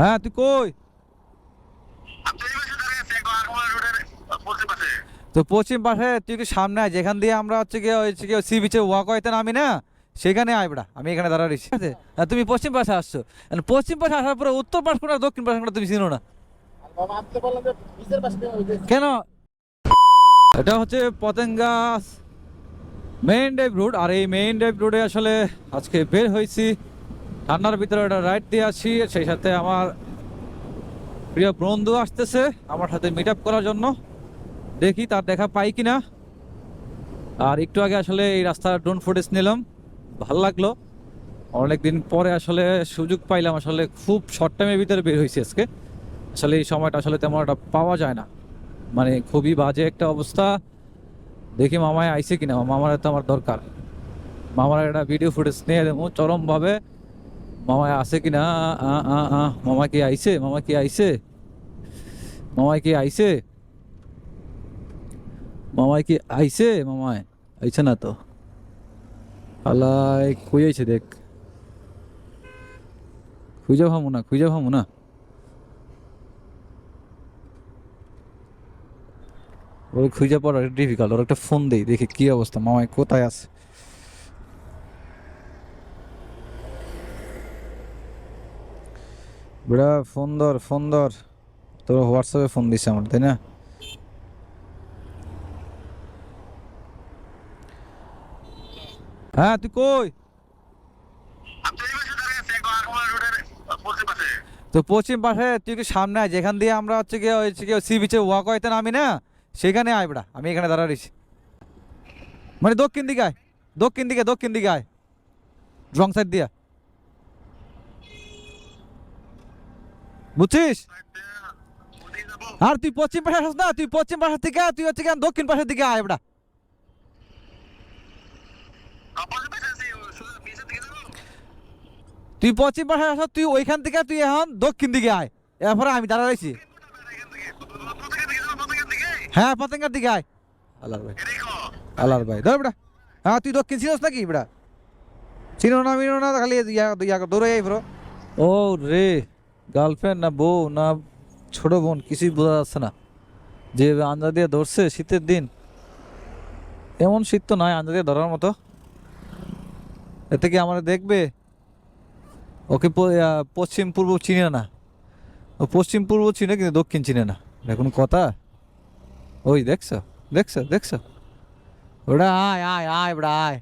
হ্যাঁ তুই কই? তো পশ্চিম পাশে, তুই কি সামনে আয়, যেখান দিয়ে আমরা হচ্ছে গিয়ে হচ্ছে গিয়ে সি বিচে ওয়াক হইতে নামি না, সেখানে আইবড়া আমি এখানে দাঁড়া রয়েছি আছে? তুমি পশ্চিম পাশে আসছো পশ্চিম পাশে আসার পরে উত্তর পাশ কোনটা দক্ষিণ পাশ কোনটা তুমি চিনো না। কেন? এটা হচ্ছে পতেঙ্গা মেইন ড্রাইভ রোড আর এই মেইন ড্রাইভ রোডে আসলে আজকে বের হয়েছি। ঠান্ডার ভিতরে একটা রাইড দিয়ে আছি সেই সাথে আমার প্রিয় বন্ধু আসতেছে, আমার সাথে মিট আপ করার জন্য। দেখি তার দেখা পাই কিনা। আর একটু আগে আসলে এই রাস্তার ড্রোন ফুটেজ নিলাম, ভালো লাগল। অনেকদিন পরে আসলে সুযোগ পাইলাম, আসলে খুব শর্ট টাইমের ভিতরে বের হয়েছি আজকে। আসলে এই সময়টা আসলে তেমন একটা পাওয়া যায় না। মানে খুবই বাজে একটা অবস্থা। দেখি মামায় আইছে কিনা, মামার তো আমার দরকার। মামার একটা ভিডিও ফুটেজ নিয়ে দেবো চরমভাবে। মামায় আছে কিনা আ আ আ, মামা কি আইছে? মামা কি আইছে? মামায় কি আইছে? মামায় কি আইছে? মামায় আইছে না তো। আলাই কই আইছে দেখ। খুঁজে ভাবো না, খুঁজে ভাবো না। ওর খুঁজে পড়া ডিফিকাল্ট ওর একটা ফোন দেই, দেখি কি অবস্থা। মামায় কোথায় আছে? বেড়া ফোন ধর ফোন ধর। তোর হোয়াটসঅ্যাপে ফোন দিছে আমার, তাই না? হ্যাঁ তুই কই? তো পশ্চিম পাশে, তুই কি সামনে আয়, যেখান দিয়ে আমরা হচ্ছে গিয়ে হচ্ছে গিয়ে সি বিচে ওয়াক হইতে নামি না? সেখানে আয় বেড়া আমি এখানে দাঁড়া রয়েছি। মানে দক্ষিণ দিকে আয়, দক্ষিণ দিকে দক্ষিণ দিকে আয়। রং সাইড দিয়া বুঝছিস? আর তুই পশ্চিম পাশে আসিস না তুই পশ্চিম পাশে থেকে তুই হচ্ছে গিয়ে দক্ষিণ পাশের দিকে আয় যাব তুই পশ্চিম পাশে আস তুই ওইখান থেকে তুই এখন দক্ষিণ দিকে আয়। এরপরে আমি দাঁড়া রয়েছি হ্যাঁ পতেঙ্গার দিকে আয়। আল্লাহর ভাই। আল্লাহর ভাই ধর বেড়া হ্যাঁ তুই দক্ষিণ চিনোস নাকি বেড়া চিনো না মিনো না খালি ইয়া ইয়া দৌড়ে যাই ব্রো। ও রে। গার্লফ্রেন্ড না বউ না ছোট বোন কিছুই বোঝা যাচ্ছে না। যে আঞ্জা দিয়ে ধরছে শীতের দিন, এমন শীত তো নয় আঞ্জা দিয়ে ধরার মতো। এতে কি আমরা দেখবে? ওকে পশ্চিম পূর্ব চিনে না। ও পশ্চিম পূর্ব চিনে কিন্তু দক্ষিণ চিনে না। এটা কথা? ওই দেখছ দেখছ দেখছ। ওটা আয় আয় আয় বড়া আয়।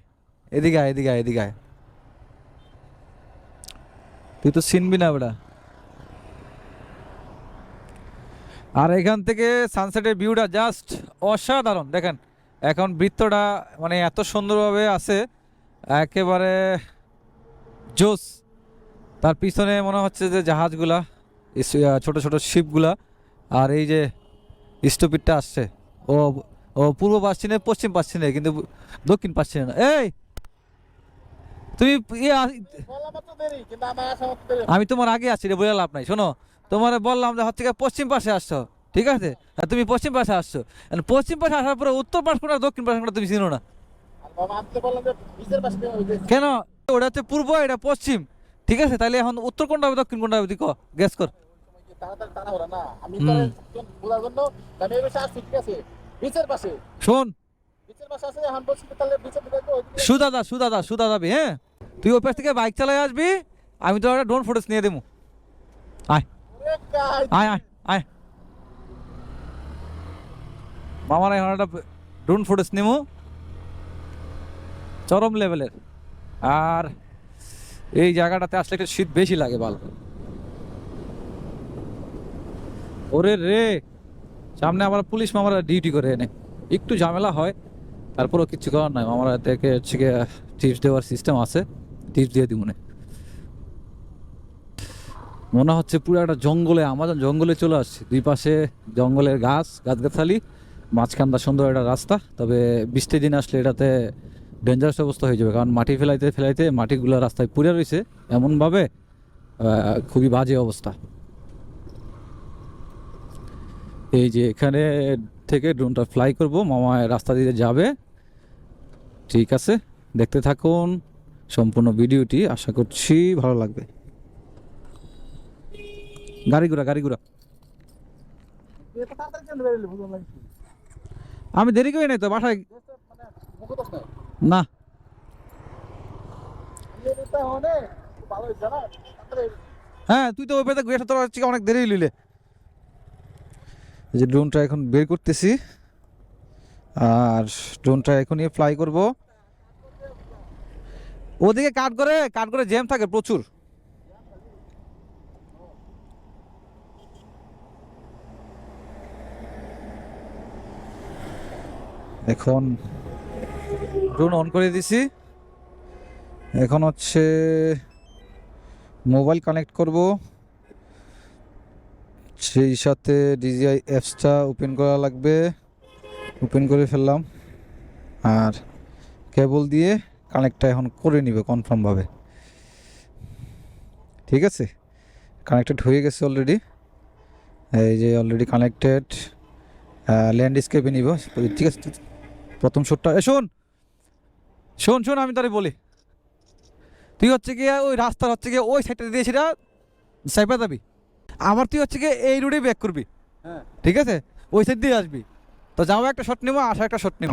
এদিকে আয় এদিকে আয় এদিকে আয়। তুই তো চিনবি না বড়া আর এখান থেকে সানসেটের ভিউটা জাস্ট অসাধারণ দেখেন। এখন বৃত্তটা মানে এত সুন্দরভাবে আছে একেবারে জোস তার পিছনে মনে হচ্ছে যে জাহাজগুলা ছোট ছোট শিপগুলা আর এই যে স্টপিটটা আসছে। ও ও পূর্ব পাশ চিনে পশ্চিম পাশ চিনে কিন্তু দক্ষিণ পাশ চিনে না। এই! তুমি ইয়ে। আমি তোমার আগে আছি রে বলে লাভ নাই শোনো। তোমার বললাম যে হচ্ছে পশ্চিম পাশে আসছো ঠিক আছে? আর তুমি পশ্চিম পাশে আসছো। পশ্চিম পাশে আসার পরে উত্তর পাশ কোনটা দক্ষিণ পাশ কোনটা তুমি চিনো না। তো। কেন? ওটা হচ্ছে পূর্ব এটা পশ্চিম ঠিক আছে? তাহলে এখন উত্তর কোনটা হবে দক্ষিণ কোনটা হবে তুই গ্যাস কর। শোন। তো সুদাদা সুদাদা হ্যাঁ? তুই ওই পাশ থেকে বাইক চালাই আসবি আমি তোর একটা ড্রোন ফুটেজ নিয়ে দেবো। আয়। আয় আয় মামার এখন একটা ড্রোন ফুটেজ নিমু। চরম লেভেলের। আর এই জায়গাটাতে আসলে একটু শীত বেশি লাগে বাল। ওরে রে, সামনে আবার পুলিশ মামারা ডিউটি করে এনে। একটু ঝামেলা হয়, তারপরও কিচ্ছু করার নয় মামারা থেকে হচ্ছে টিপস দেওয়ার সিস্টেম আছে। টিপস দিয়ে দিব মনে মনে হচ্ছে পুরো একটা জঙ্গলে আমাজন জঙ্গলে চলে আসছে। দুই পাশে জঙ্গলের গাছ, গাছগাছালি, মাঝখানটা সুন্দর একটা রাস্তা। তবে বৃষ্টি দিন আসলে এটাতে ডেঞ্জারাস অবস্থা হয়ে যাবে। কারণ মাটি ফেলাইতে ফেলাইতে মাটিগুলো রাস্তায় পুড়ে রয়েছে। এমনভাবে খুবই বাজে অবস্থা। এই যে এখানে থেকে ড্রোনটা ফ্লাই করব, মামা রাস্তা দিয়ে যাবে। ঠিক আছে, দেখতে থাকুন। সম্পূর্ণ ভিডিওটি আশা করছি ভালো লাগবে। গাড়ি ঘোড়া গাড়ি ঘোড়া। আমি দেরি করি নাই তো, বাসায় না। হ্যাঁ তুই তো ওই ঘুরে তোর হচ্ছে অনেক দেরি লিলে যে ড্রোনটা এখন বের করতেছি। আর ড্রোনটা এখনই ফ্লাই করব। ওদিকে কাট করে কাট করে জ্যাম থাকে প্রচুর। এখন ড্রোন অন করে দিছি। এখন হচ্ছে মোবাইল কানেক্ট করব। সেই সাথে ডিজিআই অ্যাপসটা ওপেন করা লাগবে। ওপেন করে ফেললাম। আর কেবল দিয়ে কানেক্টটা এখন করে নিবে কনফার্মভাবে ঠিক আছে? কানেক্টেড হয়ে গেছে অলরেডি এই যে অলরেডি কানেক্টেড ল্যান্ডস্কেপে নিব। ঠিক আছে? প্রথম শটটা। এ শোন। শোন শোন আমি তারে বলি। তুই হচ্ছে গিয়ে ওই রাস্তার হচ্ছে গিয়ে ওই সাইডটা দিয়ে সেটা সাইপা যাবি আমার তুই হচ্ছে গিয়ে এই রোডে ব্যাক করবি। হ্যাঁ। ঠিক আছে? ওই সাইড দিয়ে আসবি। তো যাব একটা শট নেব আসা একটা শট নেব।